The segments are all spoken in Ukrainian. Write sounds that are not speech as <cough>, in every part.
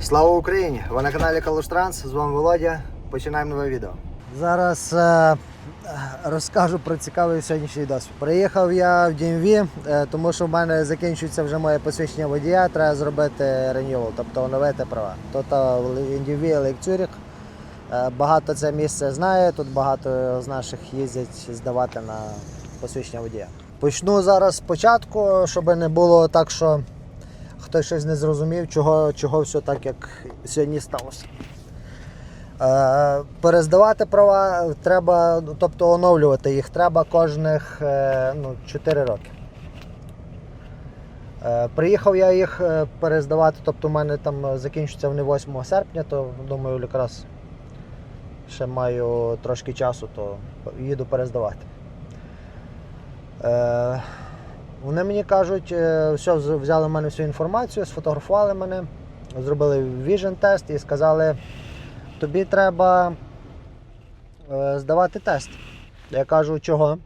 Слава Україні! Ви на каналі Калуштранс, з вами Володя. Починаємо нове відео. Зараз е, розкажу про цікавий сьогоднішній досвід. Приїхав я в DMV, е, тому що в мене закінчується вже моє посвідчення водія, треба зробити renewal, тобто оновити права. Тут е, DMV Lake Zurich. Е, Багато це місце знає, тут багато з наших їздять здавати на посвідчення водія. Почну зараз спочатку, щоб не було так, що хтось щось не зрозумів, чого, чого все так, як сьогодні сталося. Е, перездавати права треба, тобто оновлювати їх треба кожних е, ну, 4 роки. Е, приїхав я їх е, перездавати, тобто у мене там закінчиться вони 8 серпня, то думаю, якраз ще маю трошки часу, то їду перездавати. Е, вони мені кажуть, е, все, взяли в мене всю інформацію, сфотографували мене, зробили vision тест і сказали, тобі треба е, здавати тест. Я кажу, чого?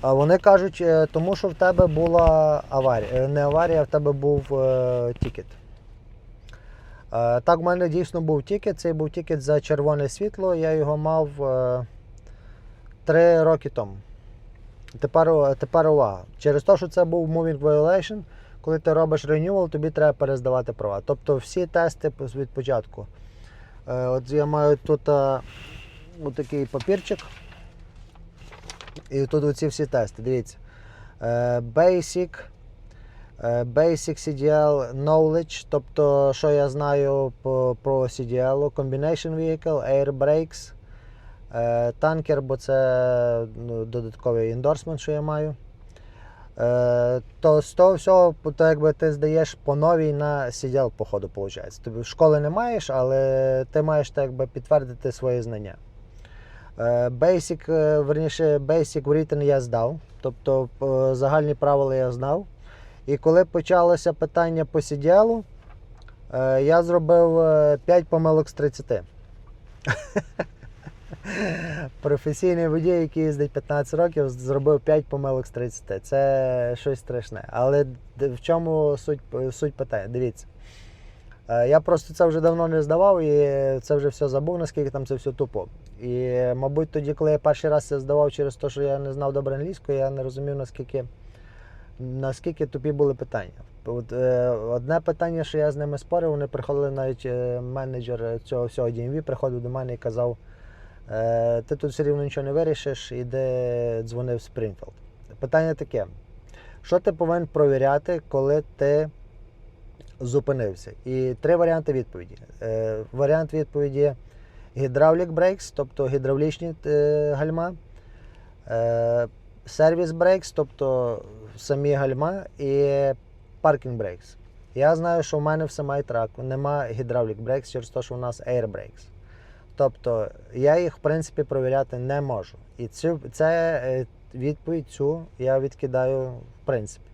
А вони кажуть, е, тому що в тебе була аварія. Не аварія, в тебе був е, тікет. Е, так, в мене дійсно був тікет. Цей був тікет за червоне світло. Я його мав е, роки тому. Тепер, тепер увага. Через те, що це був moving violation, коли ти робиш renewal, тобі треба перездавати права. Тобто всі тести від початку. Е, От я маю тут е, такий папірчик. І тут оці всі тести. Дивіться. Е, Basic, Basic CDL Knowledge, тобто, що я знаю про CDL, Combination Vehicle, Air Brakes, танкер, бо це ну, додатковий ендорсмент, що я маю. Е, то з того всього, то якби ти здаєш по новій на CDL, походу, виходить. Тобі школи не маєш, але ти маєш так, якби, підтвердити свої знання. Е, Basic, е, верніше, Basic written я здав, тобто е, загальні правила я знав. І коли почалося питання по е, я зробив 5 помилок з 30. <laughs> Професійний водій, який їздить 15 років, зробив 5 помилок з 30. Це щось страшне. Але в чому суть, суть питання? Дивіться. Е, Я просто це вже давно не здавав і це вже все забув, наскільки там це все тупо. І, мабуть, тоді, коли я перший раз це здавав через те, що я не знав добре англійську, я не розумів, наскільки, наскільки тупі були питання. От, е, одне питання, що я з ними спорив, вони приходили навіть е, менеджер цього всього DMV приходив до мене і казав: е, ти тут все рівно нічого не вирішиш, іди дзвони в Спрінфілд. Питання таке: що ти повинен провіряти, коли ти зупинився? І три варіанти відповіді. Е, варіант відповіді Hydraulic brakes, тобто гідравлічні е, гальма, е, Service brakes, тобто самі гальма, і Parking brakes. Я знаю, що в мене в семайтраку немає Hydraulic brakes через те, що у нас Air brakes. Тобто я їх, в принципі, провіряти не можу. І цю, це е, відповідь цю я відкидаю в принципі.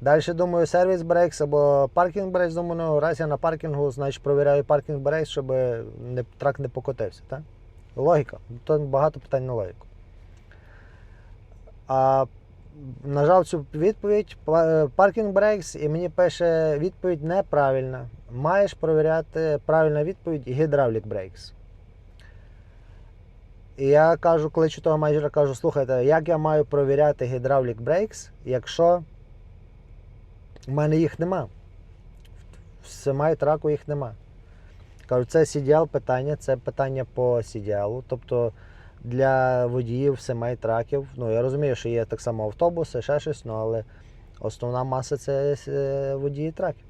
Далі думаю, сервіс брейкс або паркінг брейкс, думаю, ну, раз я на паркінгу, значить провіряю паркінг брейкс, щоб не, трак не покотився. Так? Логіка. Тут багато питань на логіку. А нажав цю відповідь па- паркінг брейкс, і мені пише відповідь неправильна. Маєш провіряти правильна відповідь гідравлік брейкс. І я кажу, кличу того менеджера, кажу, слухайте, як я маю провіряти гідравлік брейкс, якщо у мене їх нема. В семай-траку їх нема. Кажу, це CDL питання, це питання по CDL. Тобто для водіїв семай-траків. Ну, я розумію, що є так само автобуси, ще щось, ну, але основна маса це е, водії траків.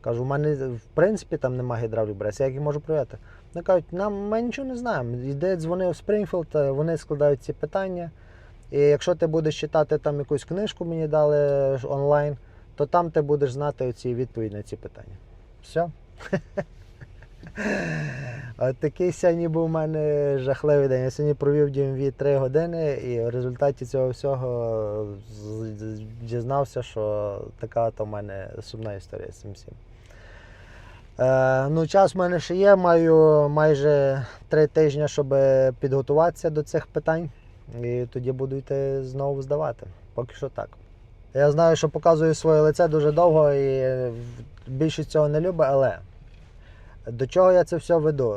Кажу, у мене в принципі там нема гідравлік брейкс, як їх можу провіряти? Вони кажуть, нам ми нічого не знаємо. Йде в Спрінфілд, е, вони складають ці питання. І якщо ти будеш читати там якусь книжку, мені дали онлайн, то там ти будеш знати оці відповіді на ці питання. Все. <laughs> От такий сьогодні був у мене жахливий день. Я сьогодні провів DMV 3 години і в результаті цього всього дізнався, що така то в мене сумна історія з цим всім. Е, ну, час в мене ще є, маю майже три тижні, щоб підготуватися до цих питань. І тоді буду йти знову здавати. Поки що так. Я знаю, що показую своє лице дуже довго і більшість цього не любить, але до чого я це все веду?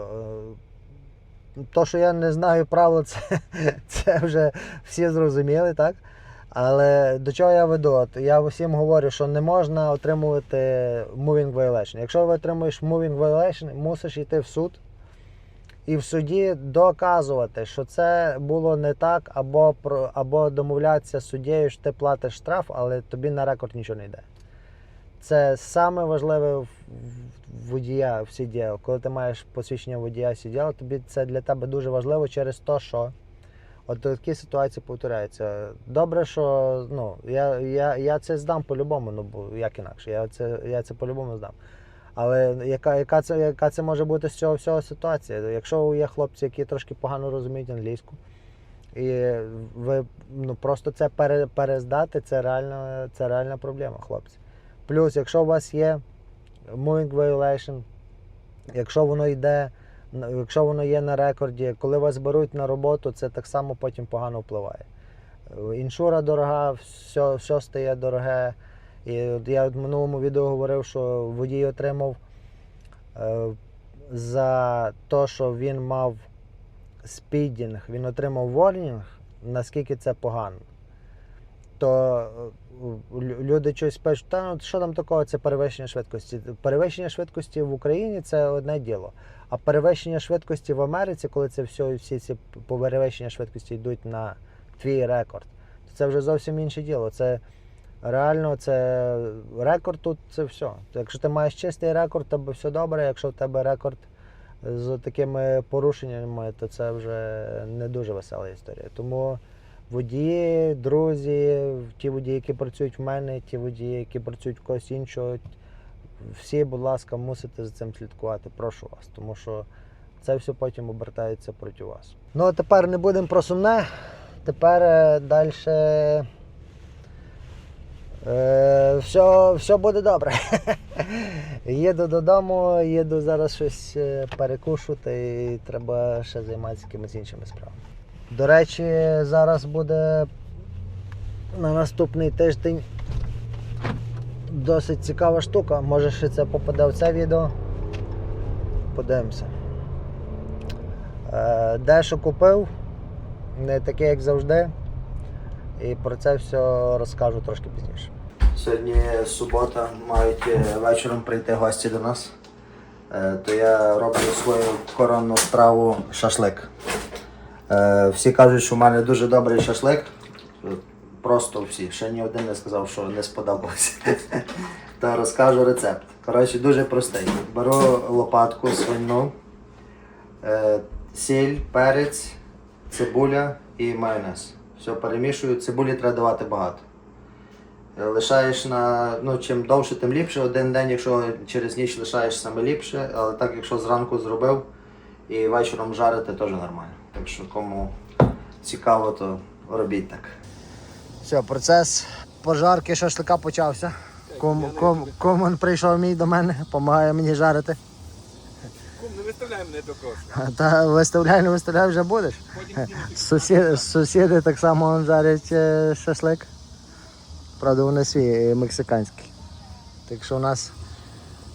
Е, То, що я не знаю правил, <laughs> це, це вже всі зрозуміли, так? Але до чого я веду? Я всім говорю, що не можна отримувати moving violation. Якщо ви отримуєш moving violation, мусиш йти в суд і в суді доказувати, що це було не так, або, або домовлятися з суддєю, що ти платиш штраф, але тобі на рекорд нічого не йде. Це саме важливе водія в CDL. Коли ти маєш посвідчення водія CDL, тобі це для тебе дуже важливо через те, що от такі ситуації повторяються. Добре, що ну, я, я, я це здам по-любому, ну бо як інакше, я це, я це по-любому здам. Але яка, яка, це, яка це може бути з цього всього ситуація? Якщо є хлопці, які трошки погано розуміють англійську, і ви ну, просто це пере, перездати, це реально, це реальна проблема, хлопці. Плюс, якщо у вас є moving violation, якщо воно йде, якщо воно є на рекорді, коли вас беруть на роботу, це так само потім погано впливає. Іншура дорога, все, все стає дороге. І я в минулому відео говорив, що водій отримав е, за те, що він мав спідінг, він отримав ворнінг, наскільки це погано. То е, люди щось пишуть, та ну що там такого, це перевищення швидкості. Перевищення швидкості в Україні це одне діло. А перевищення швидкості в Америці, коли це все, всі ці перевищення швидкості йдуть на твій рекорд, то це вже зовсім інше діло. Це реально це рекорд тут це все. Якщо ти маєш чистий рекорд, то все добре. Якщо в тебе рекорд з такими порушеннями, то це вже не дуже весела історія. Тому водії, друзі, ті водії, які працюють в мене, ті водії, які працюють в когось іншого, всі, будь ласка, мусите за цим слідкувати. Прошу вас, тому що це все потім обертається проти вас. Ну а тепер не будемо про сумне. Тепер далі. Е, все, все буде добре. <laughs> їду додому, їду зараз щось е, перекушувати і треба ще займатися якимись іншими справами. До речі, зараз буде на наступний тиждень досить цікава штука. Може ще це попаде в це відео. Подивимося. Е, Дещо купив, не таке, як завжди. І про це все розкажу трошки пізніше. Сьогодні субота, мають е, вечором прийти гості до нас. Е, То я роблю свою коронну страву шашлик. Всі кажуть, що в мене дуже добрий шашлик. Просто всі. Ще ні один не сказав, що не сподобався. <laughs> То розкажу рецепт. Коротше, дуже простий. Беру лопатку свинну, е, сіль, перець, цибуля і майонез. Все перемішую. Цибулі треба давати багато. Е, Лишаєш на ну чим довше, тим ліпше. Один день, якщо через ніч лишаєш саме ліпше, але так, якщо зранку зробив і вечором жарити, теж нормально. Так що кому цікаво, то робіть так. Все, процес пожарки шашлика почався. Ком, ком, комон прийшов мій до мене, допомагає мені жарити. Кум, не виставляй мене до кошка. <laughs> Та виставляй, не виставляй, вже будеш. <laughs> Сусіди, сусіди так само жарять е, шашлик. Правда, вони свій е, мексиканський. Так що у нас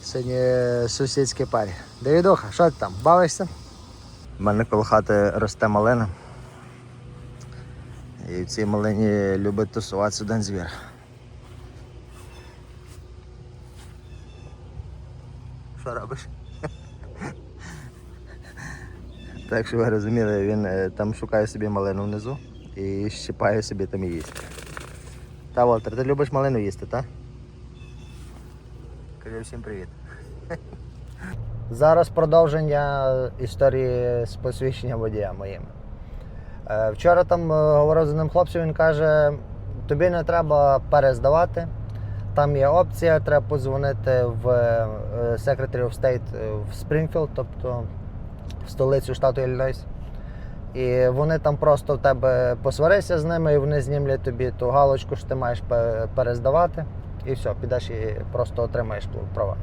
сьогодні е, сусідські парі. Давідуха, що ти там? Бавишся? У мене коло хати росте малина. І в цій малині любить тусуватися один звір. Що робиш? Так що ви розуміли, він е, там шукає собі малину внизу і щипає собі там їсть. Та Волтер, ти любиш малину їсти, так? Кажи всім привіт. <laughs> Зараз продовження історії з посвідчення водія моїм. Е, Вчора там е, говорив з одним хлопцем, він каже, тобі не треба перездавати. Там є опція, треба подзвонити в е, Secretary of State в Спрінгфілд, тобто в столицю штату Іллінойс. І вони там просто в тебе посварися з ними, і вони знімлять тобі ту галочку, що ти маєш перездавати. І все, підеш і просто отримаєш права.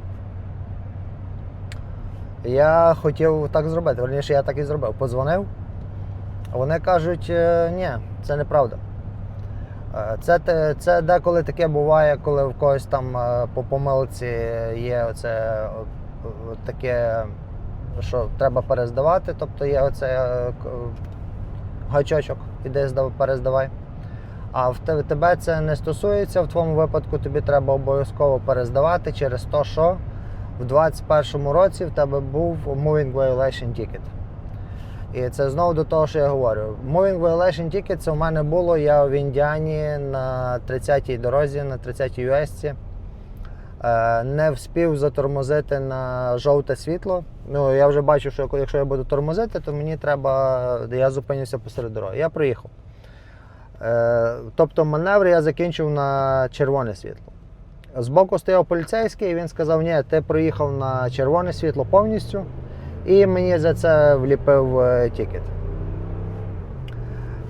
Я хотів так зробити. Верніше, я так і зробив. Подзвонив. Вони кажуть, «Е, ні, це неправда. Е, Це, це деколи таке буває, коли в когось там е, по помилці є оце таке, що треба перездавати, тобто є оце гачочок, іди перездавай. А в тебе це не стосується. В твоєму випадку тобі треба обов'язково перездавати через те, що в 2021 році в тебе був Moving Violation Ticket. І це знову до того, що я говорю. Moving Violation Ticket це у мене було. Я в Індіані на 30-й дорозі, на 30-й US. Е, Не вспів затормозити на жовте світло. Ну, я вже бачу, що якщо я буду тормозити, то мені треба. Я зупинюся посеред дороги. Я приїхав. Е, Тобто маневр я закінчив на червоне світло. Збоку стояв поліцейський, і він сказав: ні, ти проїхав на червоне світло повністю, і мені за це вліпив е, тікет.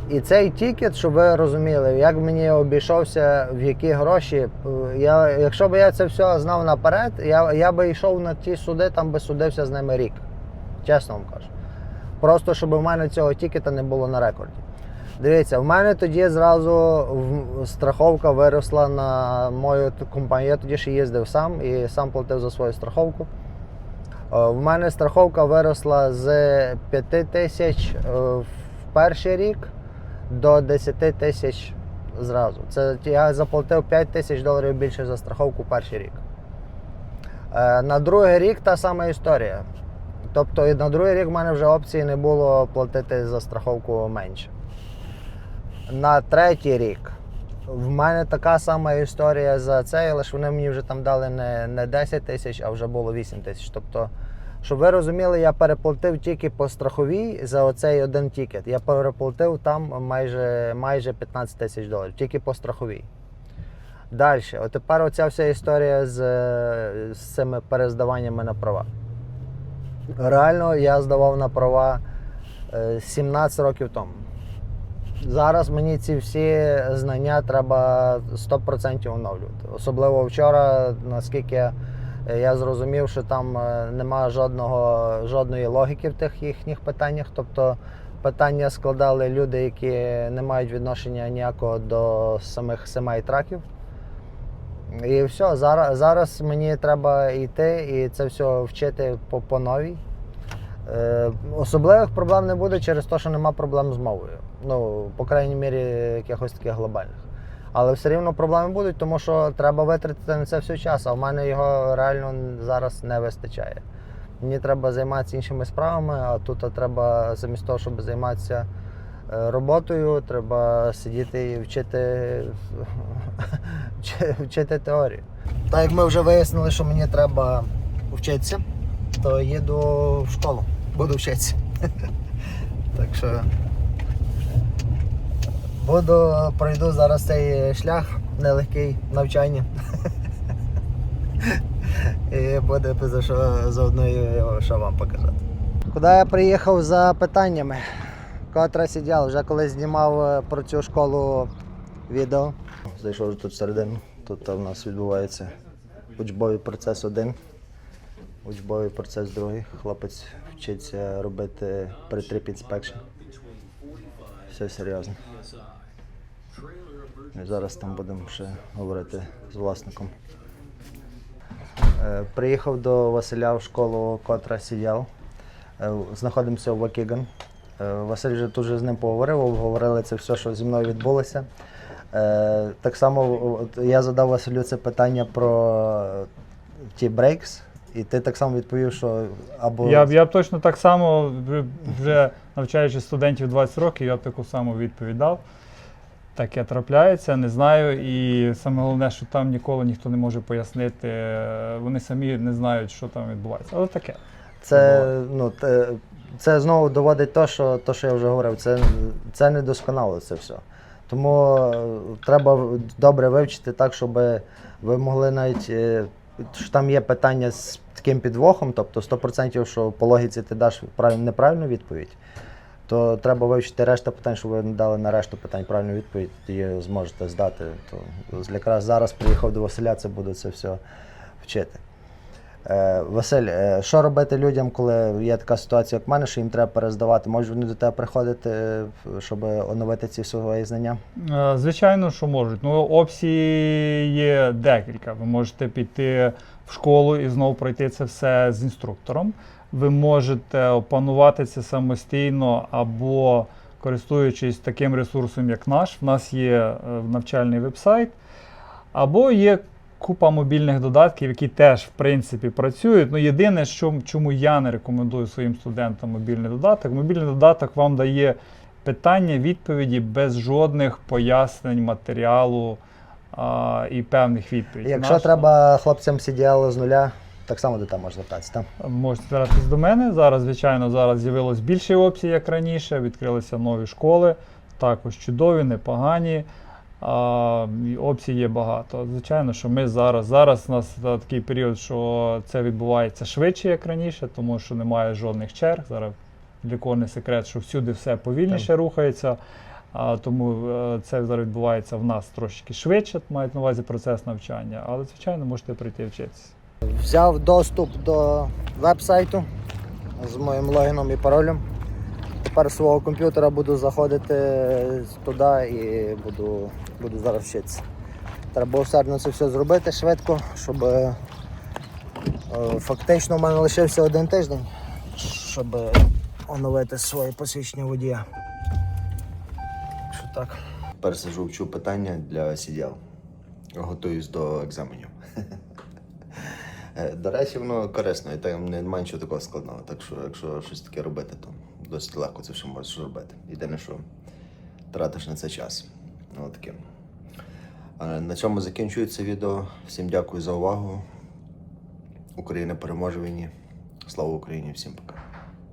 І цей тікет, щоб ви розуміли, як мені обійшовся, в які гроші. е, Я, якщо б я це все знав наперед, я, я би йшов на ті суди, там би судився з ними рік. Чесно вам кажу. Просто щоб у мене цього тікета не було на рекорді. Дивіться, в мене тоді зразу страховка виросла на мою компанію. Я тоді ще їздив сам і сам платив за свою страховку. Е, В мене страховка виросла з 5 тисяч е, в перший рік до 10 тисяч зразу. Це я заплатив 5 тисяч доларів більше за страховку перший рік. Е, На другий рік та сама історія. Тобто на другий рік в мене вже опції не було платити за страховку менше. На третій рік в мене така сама історія за це, лише вони мені вже там дали не, не 10 тисяч, а вже було 8 тисяч. Тобто, щоб ви розуміли, я переплатив тільки по страховій за оцей один тікет. Я переплатив там майже, майже 15 тисяч доларів, тільки по страховій. Далі, от тепер оця вся історія з, з цими перездаваннями на права. Реально я здавав на права е, 17 років тому. Зараз мені ці всі знання треба 100% оновлювати. Особливо вчора, наскільки е, я зрозумів, що там е, немає жодного, жодної логіки в тих їхніх питаннях. Тобто питання складали люди, які не мають відношення ніякого до самих семей траків. І все, зараз, зараз мені треба йти і це все вчити по, по новій. Е, особливих проблем не буде через те, що нема проблем з мовою. Ну, по крайній мірі, якихось таких глобальних. Але все рівно проблеми будуть, тому що треба витратити на це все час, а в мене його реально зараз не вистачає. Мені треба займатися іншими справами, а тут треба замість того, щоб займатися е, роботою, треба сидіти і вчити, <laughs> вчити теорію. Так як ми вже вияснили, що мені треба вчитися, то їду в школу, буду вчитися. <laughs> Так що буду, пройду зараз цей шлях нелегкий навчання. І буде що заодно що вам показати. Куди я приїхав за питаннями? Котра сиділа, вже коли знімав е, про цю школу відео. Зайшов тут всередину. Тут у нас відбувається учбовий процес один, учбовий процес другий. Хлопець вчиться робити pre-trip inspection. Все серйозно. І зараз там будемо ще говорити з власником. Е, Приїхав до Василя в школу Котра Сідял. Е, Знаходимося в Вакіган. Е, Василь вже тут же з ним поговорив, обговорили це все, що зі мною відбулося. Так само я задав Василю це питання про ті брейкс, і ти так само відповів, що або Я, я б точно так само, вже- навчаючи студентів 20 років, я б таку саму відповідь дав. Таке трапляється, не знаю. І саме головне, що там ніколи ніхто не може пояснити. Вони самі не знають, що там відбувається. Але таке. Це, ну, те, це знову доводить те, що, то, що я вже говорив, це, це недосконало це все. Тому е, треба добре вивчити так, щоб ви могли навіть, е, що там є питання з таким підвохом, тобто 100%, що по логіці ти даш прав- неправильну відповідь, то треба вивчити решта питань, щоб ви дали на решту питань правильну відповідь, і зможете здати. То якраз зараз приїхав до Василя, це буду це все вчити. Е, Василь, е, що робити людям, коли є така ситуація, як в мене, що їм треба перездавати? Можуть вони до тебе приходити, е, щоб оновити ці свої знання? Е, Звичайно, що можуть. Ну, опцій є декілька. Ви можете піти в школу і знову пройти це все з інструктором. Ви можете опанувати це самостійно або користуючись таким ресурсом, як наш. В нас є е, навчальний веб-сайт, або є купа мобільних додатків, які теж в принципі працюють. Ну, єдине, що, чому я не рекомендую своїм студентам мобільний додаток, мобільний додаток вам дає питання, відповіді без жодних пояснень матеріалу а, і певних відповідей. Якщо Наш- треба хлопцям CDL з нуля, так само до тебе можна звертатися. так? Можете звертатись до мене. Зараз, звичайно, зараз з'явилось більше опцій, як раніше. Відкрилися нові школи, також чудові, непогані. А, опцій є багато. Звичайно, що ми зараз. Зараз у нас та- такий період, що це відбувається швидше, як раніше, тому що немає жодних черг. Зараз не секрет, що всюди все повільніше рухається. А, тому е, це зараз відбувається в нас трошки швидше, мають на увазі процес навчання, але звичайно можете прийти вчитися. Взяв доступ до веб-сайту з моїм логіном і паролем. Тепер свого комп'ютера буду заходити туди і буду, буду зараз вчитися. Треба усердно це все зробити швидко, щоб е, фактично в мене лишився один тиждень, щоб оновити своє посвідчення водія. Що так? Тепер вчу питання для CDL. Готуюсь до екзаменів. <laughs> Е, До речі, воно корисно, і там немає нічого такого складного. Так що, якщо щось таке робити, то досить легко це все можеш зробити. Єдине, що тратиш на це час. Ну, таке. На цьому закінчується відео. Всім дякую за увагу. Україна переможе війні. Слава Україні, всім пока.